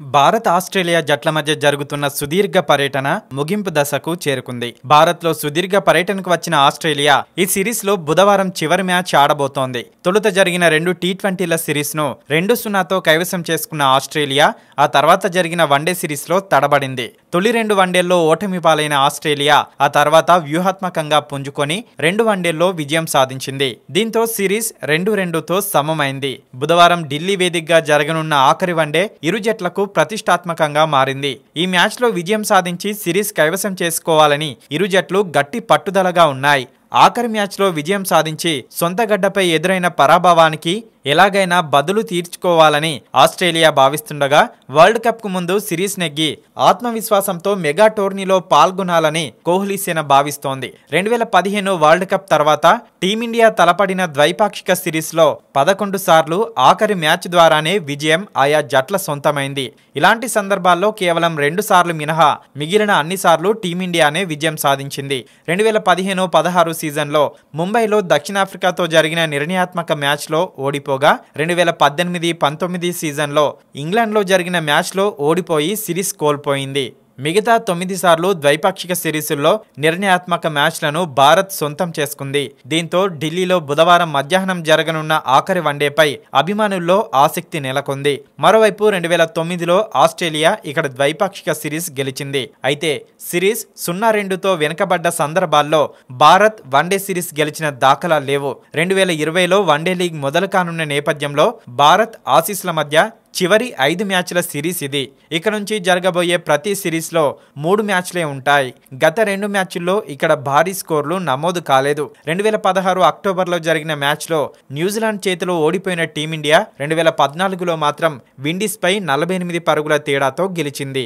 Bharat Australia జట్ల మధ్య జరుగుతున్న సుదీర్ఘ పర్యటన ముగింపు దశకు చేరుకుంది. భారత్లో సుదీర్ఘ పర్యటనకు వచ్చిన ఆస్ట్రేలియా ఈ సిరీస్లో బుధవారం చివరి మ్యాచ్ ఆడబోతోంది. తొలుత జరిగిన రెండు టీ ట్వంటీల సిరీస్ను రెండు సున్నాతో కైవసం చేసుకున్న ఆస్ట్రేలియా ఆ తర్వాత జరిగిన వన్డే సిరీస్లో తడబడింది. తొలి రెండు వన్డేల్లో ఓటమి పాలైన ఆస్ట్రేలియా ఆ తర్వాత వ్యూహాత్మకంగా పుంజుకొని రెండు వన్డేల్లో విజయం సాధించింది. దీంతో సిరీస్ రెండు రెండుతో సమమైంది. బుధవారం ఢిల్లీ వేదికగా జరగనున్న ఆఖరి వన్డే ఇరు జట్లకు ప్రతిష్టాత్మకంగా మారింది. ఈ మ్యాచ్లో విజయం సాధించి సిరీస్ కైవసం చేసుకోవాలని ఇరు జట్లు గట్టి పట్టుదలగా ఉన్నాయి. ఆఖరి మ్యాచ్లో విజయం సాధించి సొంత గడ్డపై ఎదురైన పరాభవానికి ఎలాగైనా బదులు తీర్చుకోవాలని ఆస్ట్రేలియా భావిస్తుండగా వరల్డ్ కప్కు ముందు సిరీస్ నెగ్గి ఆత్మవిశ్వాసంతో మెగా టోర్నీలో పాల్గొనాలని కోహ్లీ సేన భావిస్తోంది. రెండు వేల పదిహేను వరల్డ్ కప్ తర్వాత టీమిండియా తలపడిన ద్వైపాక్షిక సిరీస్లో పదకొండు సార్లు ఆఖరి మ్యాచ్ ద్వారానే విజయం ఆయా జట్ల సొంతమైంది. ఇలాంటి సందర్భాల్లో కేవలం రెండు సార్లు మినహా మిగిలిన అన్ని సార్లు టీమిండియానే విజయం సాధించింది. రెండు వేల పదిహేను పదహారు సీజన్లో ముంబైలో దక్షిణాఫ్రికాతో జరిగిన నిర్ణయాత్మక మ్యాచ్లో ఓడిపోగా రెండు వేల పద్దెనిమిది పంతొమ్మిది సీజన్లో ఇంగ్లాండ్లో జరిగిన మ్యాచ్లో ఓడిపోయి సిరీస్ కోల్పోయింది. మిగతా తొమ్మిది సార్లు ద్వైపాక్షిక సిరీసుల్లో నిర్ణయాత్మక మ్యాచ్లను భారత్ సొంతం చేసుకుంది. దీంతో ఢిల్లీలో బుధవారం మధ్యాహ్నం జరగనున్న ఆఖరి వన్డేపై అభిమానుల్లో ఆసక్తి నెలకొంది. మరోవైపు రెండు వేల తొమ్మిదిలో ఆస్ట్రేలియా ఇక్కడ ద్వైపాక్షిక సిరీస్ గెలిచింది. అయితే సిరీస్ సున్నా రెండుతో వెనుకబడ్డ సందర్భాల్లో భారత్ వన్డే సిరీస్ గెలిచిన దాఖలా లేవు. రెండు వేల ఇరవైలో వన్డే లీగ్ మొదలు కానున్న నేపథ్యంలో భారత్ ఆసీస్ల మధ్య చివరి ఐదు మ్యాచ్ల సిరీస్ ఇది. ఇక నుంచి జరగబోయే ప్రతి సిరీస్లో మూడు మ్యాచ్లే ఉంటాయి. గత రెండు మ్యాచ్ల్లో ఇక్కడ భారీ స్కోర్లు నమోదు కాలేదు. రెండు వేల పదహారు అక్టోబర్లో జరిగిన మ్యాచ్లో న్యూజిలాండ్ చేతిలో ఓడిపోయిన టీమిండియా రెండు వేల పద్నాలుగులో మాత్రం విండీస్పై నలభై ఎనిమిది పరుగుల తేడాతో గెలిచింది.